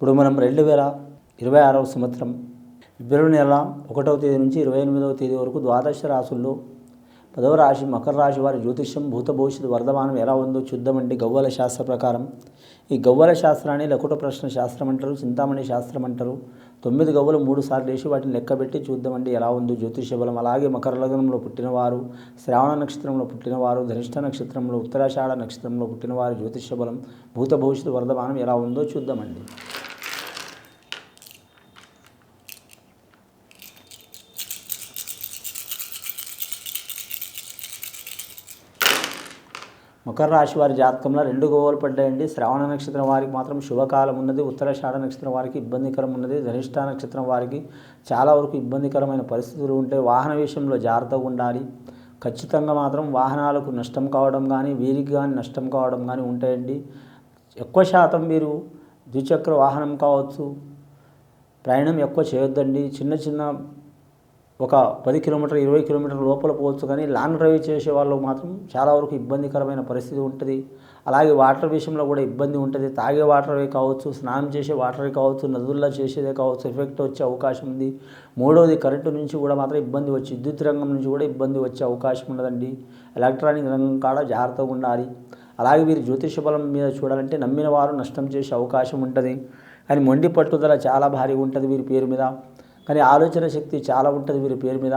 ఇప్పుడు మనం రెండు వేల ఇరవై ఆరవ సంవత్సరం ఫిబ్రవరి నెల ఒకటవ తేదీ నుంచి ఇరవై ఎనిమిదవ తేదీ వరకు ద్వాదశ రాసుల్లో పదవ రాశి మకర రాశి వారి జ్యోతిష్యం భూత భవిష్యత్ వర్ధమానం ఎలా ఉందో చూద్దామండి గవ్వల శాస్త్ర ప్రకారం. ఈ గవ్వల శాస్త్రాన్ని లకుట ప్రశ్న శాస్త్రం అంటారు చింతామణి శాస్త్రం అంటారు. తొమ్మిది గవ్వలు మూడు సార్లు వేసి వాటిని లెక్కబెట్టి చూద్దామండి ఎలా ఉందో జ్యోతిష్య బలం. అలాగే మకర లగ్నంలో పుట్టినవారు శ్రావణ నక్షత్రంలో పుట్టినవారు ధనిష్ట నక్షత్రంలో ఉత్తరాషాఢ నక్షత్రంలో పుట్టినవారు జ్యోతిష్య బలం భూత భవిష్యత్తు వర్ధమానం ఎలా ఉందో చూద్దామండి మకర రాశి వారి జాతకంలో రెండు గోవలు పడ్డాయండి. శ్రావణ నక్షత్రం వారికి మాత్రం శుభకాలం ఉన్నది. ఉత్తరాషాఢ నక్షత్రం వారికి ఇబ్బందికరం ఉన్నది. ధనిష్ట నక్షత్రం వారికి చాలా వరకు ఇబ్బందికరమైన పరిస్థితులు ఉంటాయి వాహన విషయంలో జాగ్రత్తగా ఉండాలి. ఖచ్చితంగా మాత్రం వాహనాలకు నష్టం కావడం కానీ వీరికి కానీ నష్టం కావడం కానీ ఉంటాయండి. ఎక్కువ శాతం మీరు ద్విచక్ర వాహనం కావచ్చు. ప్రయాణం ఎక్కువ చేయొద్దండి. చిన్న చిన్న ఒక పది కిలోమీటర్ ఇరవై కిలోమీటర్ లోపల పోవచ్చు కానీ లాంగ్ డ్రైవ్ చేసే వాళ్ళకు మాత్రం చాలా వరకు ఇబ్బందికరమైన పరిస్థితి ఉంటుంది. అలాగే వాటర్ విషయంలో కూడా ఇబ్బంది ఉంటుంది. తాగే వాటరే కావచ్చు స్నానం చేసే వాటరే కావచ్చు నదుల్లో చేసేదే కావచ్చు ఎఫెక్ట్ వచ్చే అవకాశం ఉంది. మూడవది కరెంటు నుంచి కూడా మాత్రం ఇబ్బంది వచ్చి విద్యుత్ రంగం నుంచి కూడా ఇబ్బంది వచ్చే అవకాశం ఉన్నదండి. ఎలక్ట్రానిక్ రంగం కాడ జాగ్రత్తగా ఉండాలి. అలాగే వీరు జ్యోతిష బలం మీద చూడాలంటే నమ్మిన వారు నష్టం చేసే అవకాశం ఉంటుంది. కానీ మొండి పట్టుదల చాలా భారీగా ఉంటుంది వీరి పేరు మీద. కానీ ఆలోచన శక్తి చాలా ఉంటుంది వీరి పేరు మీద.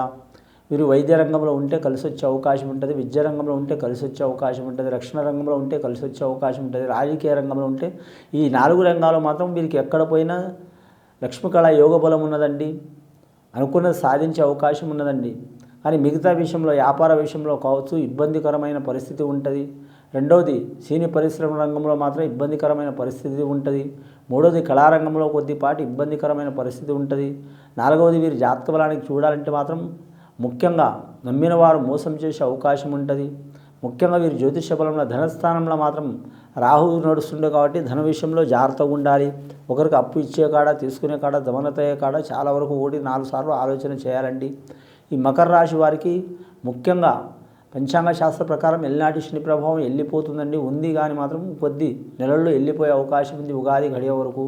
వీరు వైద్య రంగంలో ఉంటే కలిసి వచ్చే అవకాశం ఉంటుంది విద్య రంగంలో ఉంటే కలిసి వచ్చే అవకాశం ఉంటుంది రక్షణ రంగంలో ఉంటే కలిసి వచ్చే అవకాశం ఉంటుంది రాజకీయ రంగంలో ఉంటే ఈ నాలుగు రంగాలు మాత్రం వీరికి ఎక్కడ పోయినా లక్ష్మీకళ యోగ బలం ఉన్నదండి. అనుకున్నది సాధించే అవకాశం ఉన్నదండి. కానీ మిగతా విషయంలో వ్యాపార విషయంలో కావచ్చు ఇబ్బందికరమైన పరిస్థితి ఉంటుంది. రెండవది సినీ పరిశ్రమ రంగంలో మాత్రం ఇబ్బందికరమైన పరిస్థితి ఉంటుంది. మూడవది కళారంగంలో కొద్దిపాటి ఇబ్బందికరమైన పరిస్థితి ఉంటుంది. నాలుగవది వీరి జాతక బలానికి చూడాలంటే మాత్రం ముఖ్యంగా నమ్మిన వారు మోసం చేసే అవకాశం ఉంటుంది. ముఖ్యంగా వీరు జ్యోతిష బలంలో ధనస్థానంలో మాత్రం రాహు నడుస్తుండే కాబట్టి ధన విషయంలో జాగ్రత్తగా ఉండాలి. ఒకరికి అప్పు ఇచ్చే కాడ తీసుకునే కాడ దమనతయ్యే కాడ చాలా వరకు ఒకటి నాలుగు సార్లు ఆలోచన చేయాలండి. ఈ మకర రాశి వారికి ముఖ్యంగా పంచాంగ శాస్త్ర ప్రకారం ఎల్నాటి శని ప్రభావం వెళ్ళిపోతుందండి ఉంది కానీ మాత్రం కొద్ది నెలల్లో వెళ్ళిపోయే అవకాశం ఉంది. ఉగాది గడియ వరకు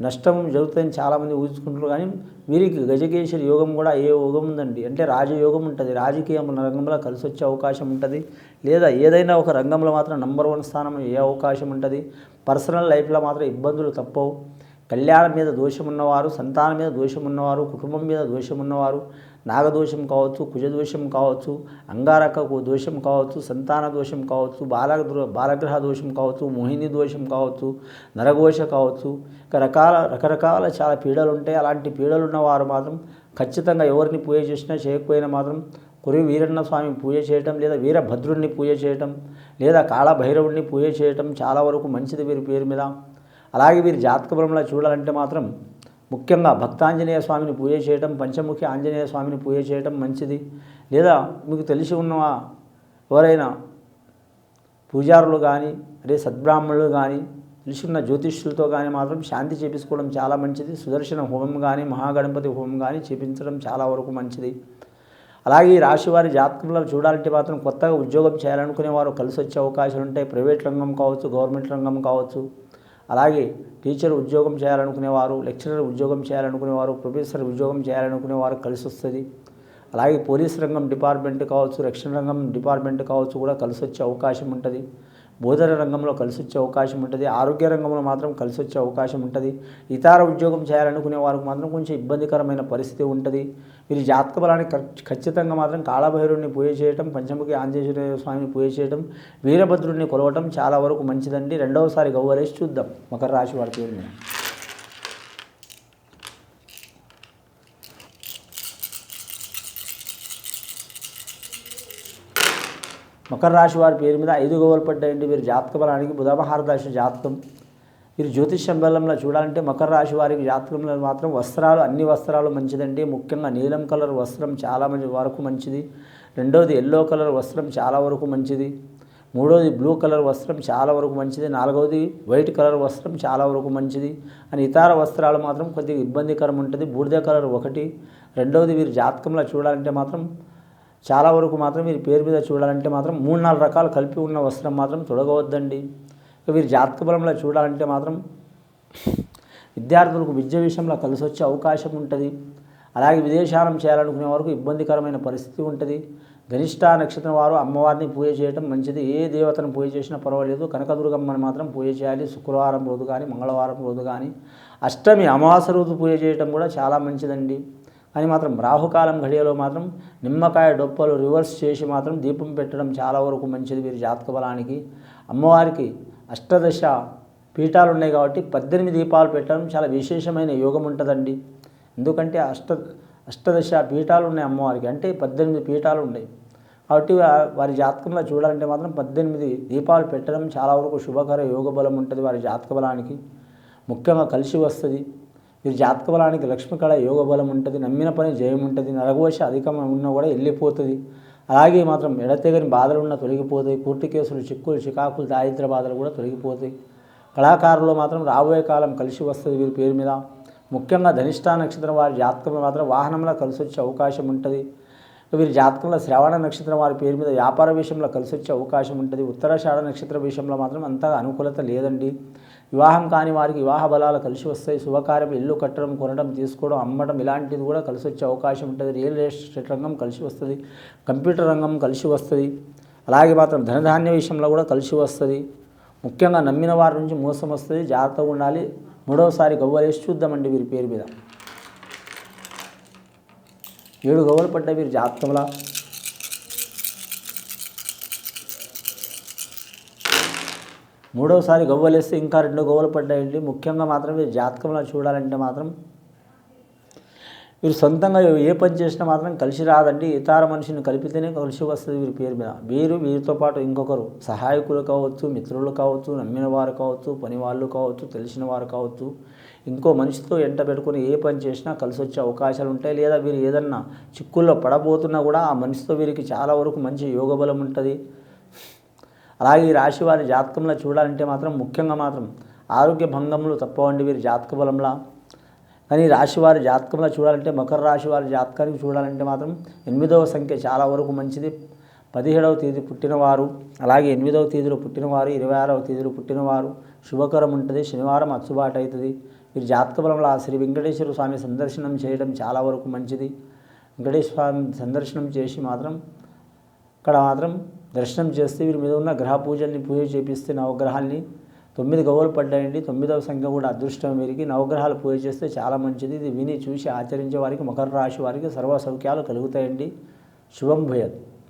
నష్టం జరుగుతుందని చాలామంది ఊహించుకుంటారు కానీ వీరికి గజకేశ్వరి యోగం కూడా ఏ యోగం ఉందండి? అంటే రాజయోగం ఉంటుంది. రాజకీయ రంగంలో కలిసి వచ్చే అవకాశం ఉంటుంది. లేదా ఏదైనా ఒక రంగంలో మాత్రం నంబర్ వన్ స్థానం ఏ అవకాశం ఉంటుంది? పర్సనల్ లైఫ్లో మాత్రం ఇబ్బందులు తప్పవు. కళ్యాణం మీద దోషం ఉన్నవారు సంతానం మీద దోషం ఉన్నవారు కుటుంబం మీద దోషం ఉన్నవారు నాగదోషం కావచ్చు కుజదోషం కావచ్చు అంగారక దోషం కావచ్చు సంతాన దోషం కావచ్చు బాల బాలగ్రహ దోషం కావచ్చు మోహిని దోషం కావచ్చు నరఘోష కావచ్చు ఇక రకాల రకరకాల చాలా పీడలు ఉంటాయి అలాంటి పీడలు ఉన్నవారు మాత్రం ఖచ్చితంగా ఎవరిని పూజ చేసినా చేయకపోయినా మాత్రం కురి వీరన్న స్వామి పూజ చేయటం లేదా వీరభద్రుడిని పూజ చేయటం లేదా కాళభైరవుడిని పూజ చేయటం చాలా వరకు మంచిది వీరి పేరు మీద. అలాగే వీరి జాతక బలంలో చూడాలంటే మాత్రం ముఖ్యంగా భక్తాంజనేయ స్వామిని పూజ చేయటం పంచముఖి ఆంజనేయ స్వామిని పూజ చేయటం మంచిది. లేదా మీకు తెలిసి ఉన్న ఎవరైనా పూజారులు కానీ అదే సద్బ్రాహ్మణులు కానీ తెలిసిన జ్యోతిష్యులతో కానీ మాత్రం శాంతి చేపించుకోవడం చాలా మంచిది. సుదర్శన హోమం కానీ మహాగణపతి హోమం కానీ చేపించడం చాలా వరకు మంచిది. అలాగే ఈ రాశివారి జాతకంలో చూడాలంటే మాత్రం కొత్తగా ఉద్యోగం చేయాలనుకునే వారు కలిసి వచ్చే అవకాశాలు ఉంటాయి ప్రైవేట్ రంగం కావచ్చు గవర్నమెంట్ రంగం కావచ్చు. అలాగే టీచర్ ఉద్యోగం చేయాలనుకునేవారు లెక్చరర్ ఉద్యోగం చేయాలనుకునేవారు ప్రొఫెసర్ ఉద్యోగం చేయాలనుకునేవారు కలిసి వస్తుంది అలాగే పోలీస్ రంగం డిపార్ట్మెంట్ కావచ్చు రక్షణ రంగం డిపార్ట్మెంట్ కావచ్చు కూడా కలిసి వచ్చే అవకాశం ఉంటుంది. బోధన రంగంలో కలిసి వచ్చే అవకాశం ఉంటుంది. ఆరోగ్య రంగంలో మాత్రం కలిసి వచ్చే అవకాశం ఉంటుంది. ఇతర ఉద్యోగం చేయాలనుకునే వారికి మాత్రం కొంచెం ఇబ్బందికరమైన పరిస్థితి ఉంటుంది. వీరి జాతక బలానికి ఖచ్చితంగా మాత్రం కాళభైరుడిని పూజ చేయటం పంచముఖి ఆంజనేయ స్వామిని పూజ చేయటం వీరభద్రుడిని కొలవటం చాలా వరకు మంచిదండి. రెండవసారి గవ్వలేసి చూద్దాం. మకర రాశి వారి పేరు మీద. మకర రాశి వారి పేరు మీద ఐదు గోవలు పడ్డాయండి. మీరు జాతక బలానికి బుధమహారదశ జాతకం. మీరు జ్యోతిష్యం బలంలో చూడాలంటే మకర రాశి వారికి జాతకంలో మాత్రం వస్త్రాలు అన్ని వస్త్రాలు మంచిదండి. ముఖ్యంగా నీలం కలర్ వస్త్రం చాలా మంచి వరకు మంచిది. రెండవది ఎల్లో కలర్ వస్త్రం చాలా వరకు మంచిది. మూడవది బ్లూ కలర్ వస్త్రం చాలా వరకు మంచిది. నాలుగవది వైట్ కలర్ వస్త్రం చాలా వరకు మంచిది. అని ఇతర వస్త్రాలు మాత్రం కొద్దిగా ఇబ్బందికరం ఉంటుంది. బూడిద కలర్ ఒకటి. రెండవది మీరు జాతకంలో చూడాలంటే మాత్రం చాలా వరకు మాత్రం మీరు పేరు మీద చూడాలంటే మాత్రం మూడు నాలుగు రకాలు కలిపి ఉన్న వస్త్రం మాత్రం తొడగవద్దండి. వీరి జాతక బలంలో చూడాలంటే మాత్రం విద్యార్థులకు విద్య విషయంలో కలిసి వచ్చే అవకాశం ఉంటుంది. అలాగే విదేశాలను చేయాలనుకునే వరకు ఇబ్బందికరమైన పరిస్థితి ఉంటుంది. గరిష్ట నక్షత్రం వారు అమ్మవారిని పూజ చేయడం మంచిది. ఏ దేవతను పూజ చేసినా పర్వాలేదు. కనకదుర్గమ్మని మాత్రం పూజ చేయాలి. శుక్రవారం రోజు కానీ మంగళవారం రోజు కానీ అష్టమి అమావాస రోజు పూజ చేయడం కూడా చాలా మంచిదండి. కానీ మాత్రం రాహుకాలం ఘడియలో మాత్రం నిమ్మకాయ డొప్పలు రివర్స్ చేసి మాత్రం దీపం పెట్టడం చాలా వరకు మంచిది. వీరి జాతక బలానికి అమ్మవారికి అష్టదశ పీఠాలు ఉన్నాయి కాబట్టి పద్దెనిమిది దీపాలు పెట్టడం చాలా విశేషమైన యోగం ఉంటుందండి. ఎందుకంటే అష్ట అష్టదశ పీఠాలు ఉన్నాయి అమ్మవారికి అంటే పద్దెనిమిది పీఠాలు ఉన్నాయి కాబట్టి వారి జాతకంలో చూడాలంటే మాత్రం పద్దెనిమిది దీపాలు పెట్టడం చాలా వరకు శుభకర యోగ బలం ఉంటుంది వారి జాతక బలానికి. ముఖ్యంగా కలిసి వస్తుంది. వీరి జాతక బలానికి లక్ష్మి కళ యోగ బలం ఉంటుంది. నమ్మిన పని జయం ఉంటుంది నరఘోష అధికంగా ఉన్నా కూడా వెళ్ళిపోతుంది. అలాగే మాత్రం ఎడతెగని బాధలు ఉన్న తొలగిపోతాయి. కోర్టు కేసులు చిక్కులు చికాకులు దారిద్ర బాధలు కూడా తొలగిపోతాయి. కళాకారులు మాత్రం రాబోయే కాలం కలిసి వస్తుంది వీరి పేరు మీద. ముఖ్యంగా ధనిష్టా నక్షత్రం వారి జాతకంలో మాత్రం వాహనంలో కలిసి వచ్చే అవకాశం ఉంటుంది. వీరి జాతకంలో శ్రవణ నక్షత్రం వారి పేరు మీద వ్యాపార విషయంలో కలిసి వచ్చే అవకాశం ఉంటుంది. ఉత్తరాషాఢ నక్షత్ర విషయంలో మాత్రం అంతగా అనుకూలత లేదండి. వివాహం కాని వారికి వివాహ బలాలు కలిసి వస్తాయి. శుభకార్యం ఇల్లు కట్టడం కొనడం తీసుకోవడం అమ్మడం ఇలాంటిది కూడా కలిసి వచ్చే అవకాశం ఉంటుంది. రియల్ ఎస్టేట్ రంగం కలిసి వస్తుంది. కంప్యూటర్ రంగం కలిసి వస్తుంది. అలాగే మాత్రం ధనధాన్య విషయంలో కూడా కలిసి వస్తుంది. ముఖ్యంగా నమ్మిన వారి నుంచి మోసం వస్తుంది. జాగ్రత్తగా ఉండాలి. మూడవసారి గవ్వలేసి చూద్దామండి వీరి పేరు మీద. ఏడు గవ్వలు పడ్డాయి వీరి జాతకంలో. మూడవసారి గవ్వలేస్తే ఇంకా రెండు గవ్వలు పడ్డాయండి. ముఖ్యంగా మాత్రం మీరు జాతకంలో చూడాలంటే మాత్రం వీరు సొంతంగా ఏ పని చేసినా మాత్రం కలిసి రాదండి. ఇతర మనిషిని కలిపితేనే కలిసి వస్తుంది వీరి పేరు మీద. వీరు వీరితో పాటు ఇంకొకరు సహాయకులు కావచ్చు మిత్రులు కావచ్చు నమ్మిన వారు కావచ్చు పని వాళ్ళు కావచ్చు తెలిసిన వారు కావచ్చు ఇంకో మనిషితో ఎంట పెట్టుకుని ఏ పని చేసినా కలిసి వచ్చే అవకాశాలు ఉంటాయి. లేదా వీరు ఏదన్నా చిక్కుల్లో పడబోతున్నా కూడా ఆ మనిషితో వీరికి చాలా వరకు మంచి యోగ బలం ఉంటుంది. అలాగే ఈ రాశి వారి జాతకంలో చూడాలంటే మాత్రం ముఖ్యంగా మాత్రం ఆరోగ్య భంగములు తప్పవండి వీరి జాతక బలంలో. కానీ రాశి వారి జాతకంలో చూడాలంటే మకర రాశి వారి జాతకానికి చూడాలంటే మాత్రం ఎనిమిదవ సంఖ్య చాలా వరకు మంచిది. పదిహేడవ తేదీ పుట్టినవారు అలాగే ఎనిమిదవ తేదీలో పుట్టినవారు ఇరవై ఆరవ తేదీలో పుట్టినవారు శుభకరం ఉంటుంది శనివారం అచ్చుబాటు అవుతుంది వీరి జాతక బలంలో ఆ శ్రీ వెంకటేశ్వర స్వామి సందర్శనం చేయడం చాలా వరకు మంచిది. వెంకటేశ్వర స్వామి సందర్శనం చేసి మాత్రం ఇక్కడ మాత్రం దర్శనం చేస్తే వీరి మీద ఉన్న గ్రహ పూజల్ని పూజ చేపిస్తే నవగ్రహాల్ని తొమ్మిది గవ్వలు పడ్డాయండి. తొమ్మిదవ సంఖ్య కూడా అదృష్టం వీరికి. నవగ్రహాలు పూజ చేస్తే చాలా మంచిది. ఇది విని చూసి ఆచరించే వారికి మకర రాశి వారికి సర్వ సౌఖ్యాలు కలుగుతాయండి. శుభం భూయత్